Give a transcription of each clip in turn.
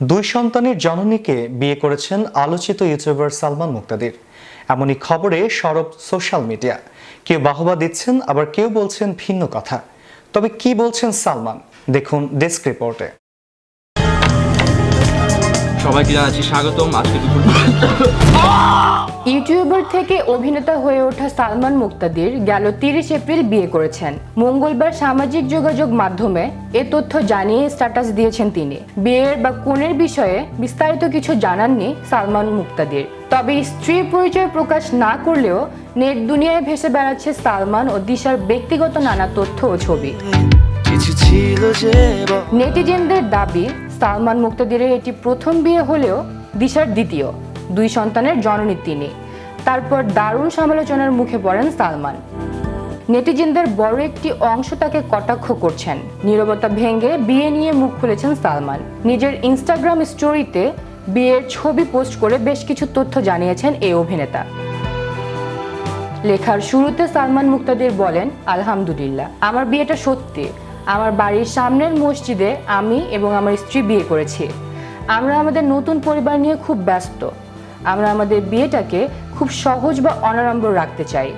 দুই সন্তানের জননীকে বিয়ে করেছেন আলোচিত ইউটিউবার সালমান মুক্তাদির। এমনই খবরে সরব সোশ্যাল মিডিয়া। কেউ বাহবা দিচ্ছেন, আবার কেউ বলছেন ভিন্ন কথা। তবে কি বলছেন সালমান? দেখুন ডেস্ক রিপোর্টে। সবাইকে জানাচ্ছি স্বাগতম। আজকে দুপুর ইউটিউবার থেকে অভিনেতা হয়ে ওঠা সালমান মুক্তাদির গেল তিরিশ এপ্রিল বিয়ে করেছেন। মঙ্গলবার সামাজিক যোগাযোগ মাধ্যমে এ তথ্য জানিয়ে স্ট্যাটাস দিয়েছেন তিনি। বিয়ের বা কোনের বিষয়ে বিস্তারিত কিছু জানাননি সালমান মুক্তাদির। তবে স্ত্রীর পরিচয় প্রকাশ না করলেও নেট দুনিয়ায় ভেসে বেড়াচ্ছে সালমান ও দিশার ব্যক্তিগত নানা তথ্য ও ছবি। নেটিজেনদের দাবি সালমান মুক্তাদিরের এটি প্রথম বিয়ে হলেও দিশার দ্বিতীয়। দুই সন্তানের জননী তিনি। তারপর দারুণ সমালোচনার মুখে পড়েন সালমান। নেটিজেনদের বড় একটি অংশ তাকে কটাক্ষ করছেন। নীরবতা ভেঙে বিয়ে নিয়ে মুখ খুলেছেন সালমান। নিজের ইনস্টাগ্রাম স্টোরিতে বিয়ের ছবি পোস্ট করে বেশ কিছু তথ্য জানিয়েছেন এই অভিনেতা। লেখার শুরুতে সালমান মুক্তাদির বলেন, আলহামদুলিল্লাহ, আমার বিয়েটা সত্যি। আমার বাড়ির সামনের মসজিদে আমি এবং আমার স্ত্রী বিয়ে করেছি। আমরা আমাদের নতুন পরিবার নিয়ে খুব ব্যস্ত। আমরা আমাদের বিয়েটাকে খুব সহজ বা অনাড়ম্বর রাখতে চাই।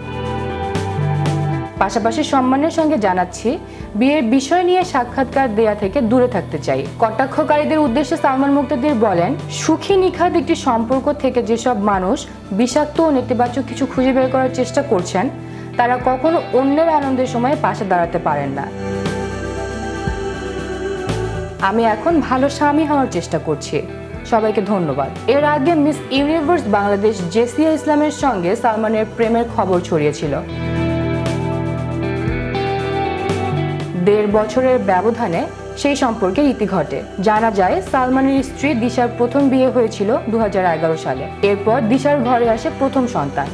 পাশাপাশি সম্মানের সঙ্গে জানাচ্ছি, বিয়ের বিষয় নিয়ে সাক্ষাৎকার দেয়া থেকে দূরে থাকতে চাই। কটাক্ষকারীদের উদ্দেশ্যে সালমান মুক্তাদির বলেন, সুখী নিখাত একটি সম্পর্ক থেকে যেসব মানুষ বিষাক্ত ও নেতিবাচক কিছু খুঁজে বের করার চেষ্টা করছেন, তারা কখনো অন্যের আনন্দের সময় পাশে দাঁড়াতে পারেন না। আমি এখন ভালো স্বামী হওয়ার চেষ্টা করছি। সবাইকে ধন্যবাদ। এর আগে মিস ইউনিভার্স বাংলাদেশ জেসিয়া ইসলামের সঙ্গে সালমানের প্রেমের খবর ছড়িয়েছিল। দেড় বছরের ব্যবধানে সেই সম্পর্কে ইতি ঘটে। জানা যায়, সালমানের স্ত্রী দিশার প্রথম বিয়ে হয়েছিল দু হাজার এগারো সালে। এরপর দিশার ঘরে আসে প্রথম সন্তান।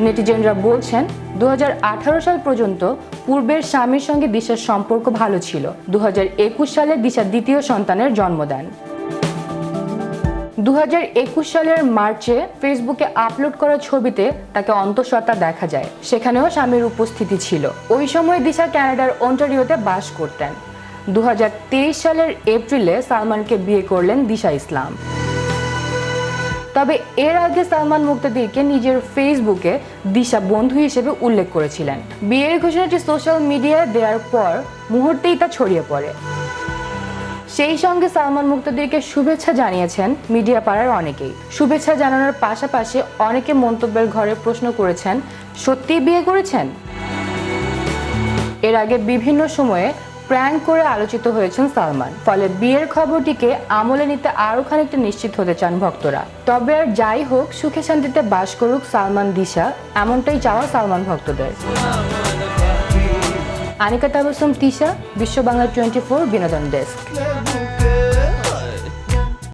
নেটিজেনরা বলছেন দু হাজার আঠারো সাল পর্যন্ত পূর্বের স্বামীর সঙ্গে দিশার সম্পর্ক ভালো ছিল। দু হাজার একুশ সালে দিশা দ্বিতীয় সন্তানের জন্ম দেন। দু হাজার একুশ সালের মার্চে ফেসবুকে আপলোড করা ছবিতে তাকে অন্তঃসত্ত্বা দেখা যায়। সেখানেও স্বামীর উপস্থিতি ছিল। ওই সময় দিশা কানাডার অন্টারিওতে বাস করতেন। দু হাজার তেইশ সালের এপ্রিলে সালমানকে বিয়ে করলেন দিশা ইসলাম। তবে এর আগে সালমান মুক্তাদিরকে নিজের ফেসবুকে দিশা বন্ধু হিসেবে উল্লেখ করেছিলেন। বিয়ের ঘোষণাটি সোশ্যাল মিডিয়ায় দেওয়ার পর মুহূর্তেই তা ছড়িয়ে পড়ে। সেই সঙ্গে সালমান মুক্তাদিরকে শুভেচ্ছা জানিয়েছেন মিডিয়া পাড়ার অনেকেই। শুভেচ্ছা জানানোর পাশাপাশি অনেকে মন্তব্যের ঘরে প্রশ্ন করেছেন, সত্যিই বিয়ে করেছেন? এর আগে বিভিন্ন সময়ে প্র্যাঙ্ক করে আলোচিত হয়েছেন সালমান। ফলে বিয়ের খবরটিকে আমলে নিতে আরও খানিকটা নিশ্চিত হতে চান ভক্তরা। তবে আর যাই হোক, সুখে শান্তিতে বাস করুক সালমান দিশা, এমনটাই চাওয়া সালমান ভক্তদের। আনিকা তাবসম তিশা বিশ্ব বাংলা টোয়েন্টি ফোর বিনোদন ডেস্ক।